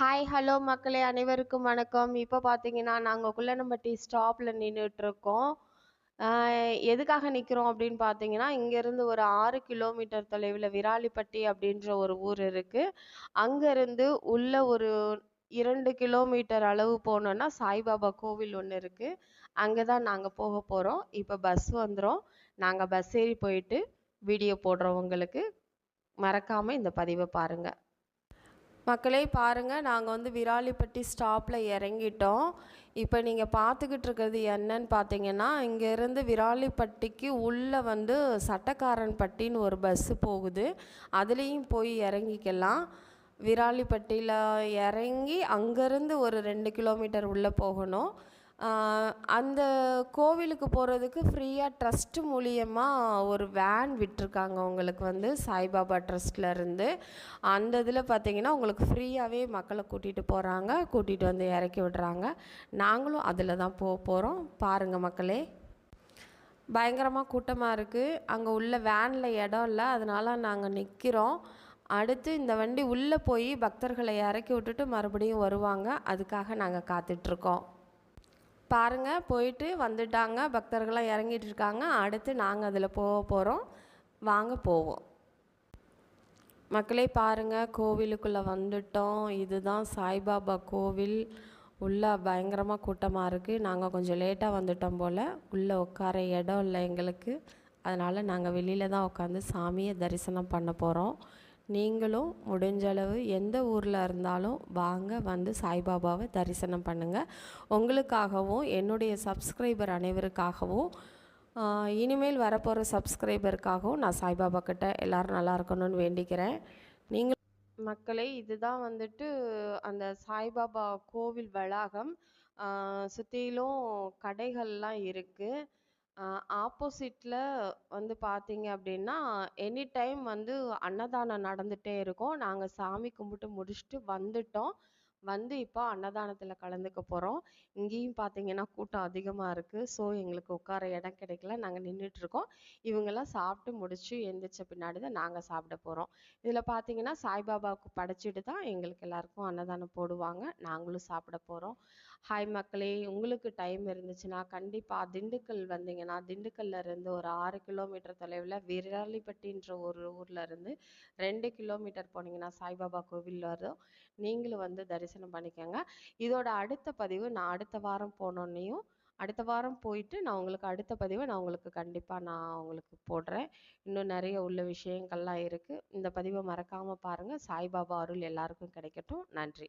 Hi hello மக்களே அனைவருக்கும் வணக்கம். இப்போ பார்த்தீங்கன்னா நாங்கள் குள்ளனம்பட்டி ஸ்டாப்பில் நின்றுட்டுருக்கோம் எதுக்காக நிற்கிறோம் அப்படின்னு பார்த்தீங்கன்னா இங்கேருந்து ஒரு ஆறு கிலோமீட்டர் தொலைவில் விராலிப்பட்டி அப்படின்ற ஒரு ஊர் இருக்குது அங்கேருந்து உள்ள ஒரு இரண்டு கிலோமீட்டர் அளவு போனோன்னா சாய்பாபா கோவில் ஒன்று இருக்குது அங்கே தான் நாங்கள் போக போகிறோம் இப்போ பஸ் வந்துடும் நாங்கள் பஸ் ஏறி போயிட்டு வீடியோ போடுறவங்களுக்கு மறக்காமல் இந்த பதிவை பாருங்கள் மக்களே பாருங்கள் நாங்கள் வந்து விராலிப்பட்டி ஸ்டாப்பில் இறங்கிட்டோம். இப்போ நீங்கள் பார்த்துக்கிட்டு இருக்கிறது என்னன்னு பார்த்தீங்கன்னா இங்கேருந்து விராலிப்பட்டிக்கு உள்ளே வந்து சட்டக்காரன்பட்டின்னு ஒரு பஸ்ஸு போகுது. அதுலேயும் போய் இறங்கிக்கலாம். விராலிப்பட்டியில் இறங்கி அங்கேருந்து ஒரு ரெண்டு கிலோமீட்டர் உள்ளே போகணும். அந்த கோவிலுக்கு போகிறதுக்கு ஃப்ரீயாக ட்ரஸ்ட் மூலியமாக ஒரு வேன் விட்டிருக்காங்க. உங்களுக்கு வந்து சாய்பாபா ட்ரஸ்ட்லேருந்து அந்த இதில் பார்த்தீங்கன்னா உங்களுக்கு ஃப்ரீயாகவே மக்களை கூட்டிகிட்டு போகிறாங்க கூட்டிகிட்டு வந்து இறக்கி விடுறாங்க. நாங்களும் அதில் தான் போக போகிறோம் பாருங்கள் மக்களே. பயங்கரமாக கூட்டமாக இருக்குது அங்கே உள்ள வேனில் இடம் இல்லை. அதனால் நாங்கள் நிற்கிறோம் அடுத்து இந்த வண்டி உள்ளே போய் பக்தர்களை இறக்கி விட்டுட்டு மறுபடியும் வருவாங்க. அதுக்காக நாங்கள் காத்துட்ருக்கோம் பாருங்கள் போயிட்டு வந்துட்டாங்க. பக்தர்கள்லாம் இறங்கிட்டு இருக்காங்க அடுத்து நாங்கள் அதில் போக போகிறோம் வாங்க போவோம். மக்களே பாருங்கள் கோவிலுக்குள்ளே வந்துட்டோம். இதுதான் சாய்பாபா கோவில். உள்ளே பயங்கரமாக கூட்டமாக இருக்குது நாங்கள் கொஞ்சம் லேட்டாக வந்துட்டோம் போல். உள்ளே உட்கார இடம் இல்லை எங்களுக்கு. அதனால் நாங்கள் வெளியில் தான் உட்காந்து சாமியை தரிசனம் பண்ண போகிறோம் நீங்களும் முடிஞ்சளவு எந்த ஊரில் இருந்தாலும் வாங்க வந்து சாய்பாபாவை தரிசனம் பண்ணுங்கள் உங்களுக்காகவும் என்னுடைய சப்ஸ்கிரைபர் அனைவருக்காகவும் இனிமேல் வரப்போகிற சப்ஸ்கிரைபருக்காகவும் நான் சாய்பாபா கிட்ட எல்லோரும் நல்லா இருக்கணும்னு வேண்டிக்கிறேன். நீங்கள் மக்களே இதுதான் வந்துட்டு அந்த சாய்பாபா கோவில் வளாகம். சுற்றிலும் கடைகள்லாம் இருக்குது ஆப்போசிட்டில் வந்து பார்த்தீங்க அப்படின்னா எனி டைம் வந்து அன்னதானம் நடந்துகிட்டே இருக்கும். நாங்கள் சாமி கும்பிட்டு முடிச்சுட்டு வந்துட்டோம். வந்து இப்போ அன்னதானத்தில் கலந்துக்க போகிறோம் இங்கேயும் பார்த்தீங்கன்னா கூட்டம் அதிகமாக இருக்குது ஸோ எங்களுக்கு உட்கார இடம் கிடைக்கல. நாங்கள் நின்றுட்டுருக்கோம் இவங்கெல்லாம் சாப்பிட்டு முடிச்சு எந்திரிச்ச பின்னாடி தான் நாங்கள் சாப்பிட போகிறோம் இதில் பார்த்தீங்கன்னா சாய்பாபாவுக்கு படைச்சிட்டு தான் எங்களுக்கு எல்லாருக்கும் அன்னதானம் போடுவாங்க. நாங்களும் சாப்பிட போகிறோம் ஹாய் மக்களே உங்களுக்கு டைம் இருந்துச்சுன்னா கண்டிப்பாக திண்டுக்கல் வந்தீங்கன்னா திண்டுக்கல்ல இருந்து ஒரு ஆறு கிலோமீட்டர் தொலைவில் விராலிப்பட்டின்ற ஒரு ஊரில் இருந்து ரெண்டு கிலோமீட்டர் போனீங்கன்னா சாய்பாபா கோவில் வரும். நீங்களும் வந்து தரிசனம் பண்ணிக்கோங்க. இதோட அடுத்த பதிவு நான் அடுத்த வாரம் போனோன்னையும் அடுத்த வாரம் போயிட்டு நான் உங்களுக்கு அடுத்த பதிவை நான் உங்களுக்கு கண்டிப்பாக நான் உங்களுக்கு போடுறேன். இன்னும் நிறைய உள்ள விஷயங்கள்லாம் இருக்குது இந்த பதிவை மறக்காமல் பாருங்கள் சாய்பாபா அருள் எல்லாருக்கும் கிடைக்கட்டும். நன்றி.